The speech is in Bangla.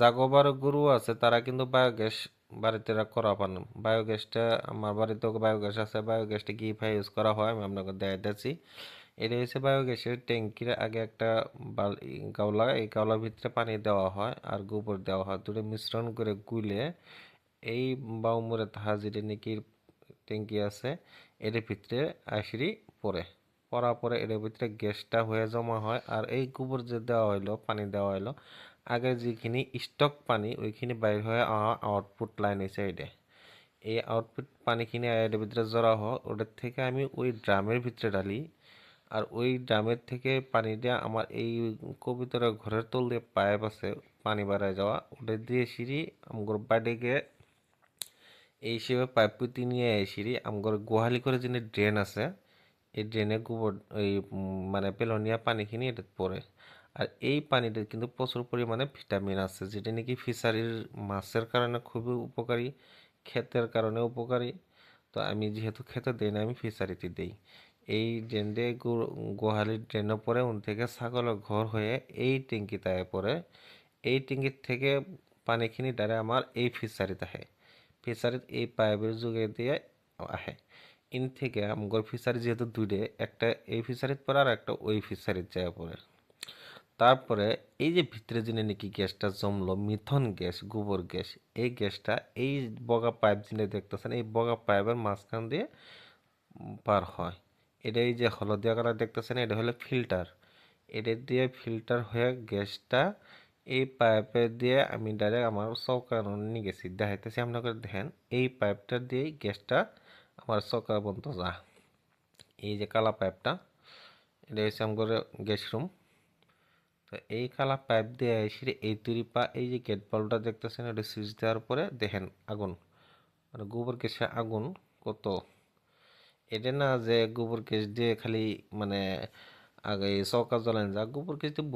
জাগোবার গরু আছে, তারা কিন্তু বায়োগ্যাস বাড়িতে করা পান। বায়োগ্যাসটা আমার বাড়িতেও বায়োগ্যাস আছে বায়োগ্যাসটা কীভাবে ইউজ করা হয়, আমি আপনাকে দেখাইতেছি এটা হচ্ছে বায়োগ্যাসের ট্যাঙ্কির আগে একটা গাওলা, এই গাওলার ভিতরে পানি দেওয়া হয় আর গোবর দেওয়া হয়। দুটো মিশ্রণ করে গুলে এই বাউমুরে তাহা যেটা নাকি ট্যাঙ্কি আছে এটার ভিতরে আসিরি পড়ে। পড়ার পরে এটার ভিতরে গ্যাসটা হয়ে জমা হয় আর এই গোবর যে দেওয়া হইল, পানি দেওয়া হইল, আগে যেখানে স্টক পানি ওইখানে বাইর হয়ে আউটপুট লাইন এসে এটা এই আউটপুট পানিখিনি এর ভিতরে জড়া হয়, ওটার থেকে আমি ওই ড্রামের ভিতরে ঢালি আর ওই ড্রামের থেকে পানিটা আমার এই কবিতরা ঘরের তল দিয়ে পাইপ আছে, পানি বাড়ায় যাওয়া, ওটা দিয়ে সিঁড়ি আমার বাড়ি গিয়ে এই হিসেবে পাইপ পুঁতি নিয়ে সিঁড়ি আমার গোহালি করে যিনি ড্রেন আছে এই ড্রেনে গোবর, এই মানে পেলনিয়া পানিখিনি এটা পড়ে আর এই পানিতে কিন্তু প্রচুর পরিমাণে ভিটামিন আছে, যেটা নাকি ফিশারির মাছের কারণে খুবই উপকারী, ক্ষেতের কারণে উপকারী। তো আমি যেহেতু খেতে দেই না, আমি ফিশারিতে দেই। এই ড্রেন দিয়ে গোহালির ড্রেনে পরে উন থেকে ছাগলের ঘর হয়ে এই ট্যাঙ্কিতে পড়ে এই ট্যাঙ্কির থেকে পানিখিনি ডাইরে আমার এই ফিশারিতে আহে। ফিশারিত এই পাইপের যোগে দিয়ে আহে। ইন থেকে আমগর ফিশারি যেহেতু দুইটে, একটা এই ফিশারিত পরে আর একটা ওই ফিশারির যায় পড়ে তারপরে এই যে ভিতরে যিনি নাকি গ্যাসটা জমলো, মিথন গ্যাস, গোবর গ্যাস, এই গ্যাসটা এই বগা পাইপ যিনি দেখতেছেন, এই বগা পাইপের মাঝখান দিয়ে পার হয়। এটা এই যে হলদিয়া কালার দেখতেছেন, এটা হলো ফিল্টার। এটা দিয়ে ফিল্টার হয়ে গ্যাসটা এই পাইপে দিয়ে আমি ডাইরেক্ট আমার চৌকা নিয়ে গেছি। দেখাইতেছি আপনাকে, দেখেন, এই পাইপটা দিয়েই গ্যাসটা আমার চৌকা পর্যন্ত যা। এই যে কালা পাইপটা, এটা হচ্ছে আমার গ্যাস রুম। তো এই কালা পাইপ দিয়ে এসে এই তৈরি পা, এই যে গেট বাল্বটা দেখতেছেন, এটা সুইচ দেওয়ার পরে দেখেন আগুন। মানে গোবর গ্যাসে আগুন কত। এটা না যে গোবর গ্যাস দিয়ে খালি মানে আগে চকা জ্বলেন, যা গোবর গ্যাস দিয়ে